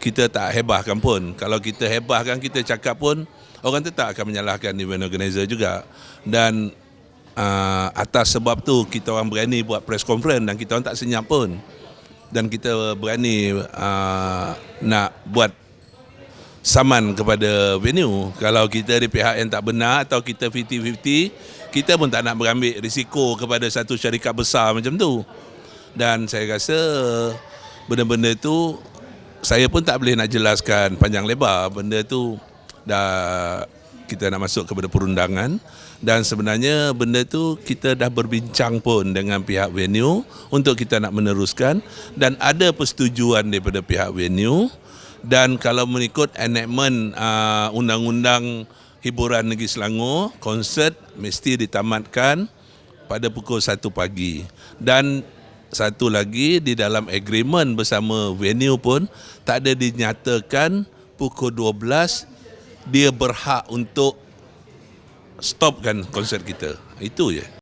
kita tak hebahkan pun. Kalau kita hebahkan, kita cakap pun, orang tetap akan menyalahkan event organizer juga. Dan uh, atas sebab tu, kita orang berani buat press conference dan kita orang tak senyap pun. Dan kita berani uh, nak buat saman kepada venue. Kalau kita di pihak yang tak benar atau kita 50-50, kita pun tak nak berambil risiko kepada satu syarikat besar macam tu. Dan saya rasa benda-benda tu saya pun tak boleh nak jelaskan panjang lebar. Benda tu dah kita nak masuk kepada perundangan. Dan sebenarnya benda tu kita dah berbincang pun dengan pihak venue untuk kita nak meneruskan. Dan ada persetujuan daripada pihak venue. Dan kalau mengikut enactment uh, undang-undang hiburan negeri Selangor konsert mesti ditamatkan pada pukul 1 pagi. Dan satu lagi di dalam agreement bersama venue pun tak ada dinyatakan pukul 12 dia berhak untuk stopkan konsert kita. Itu je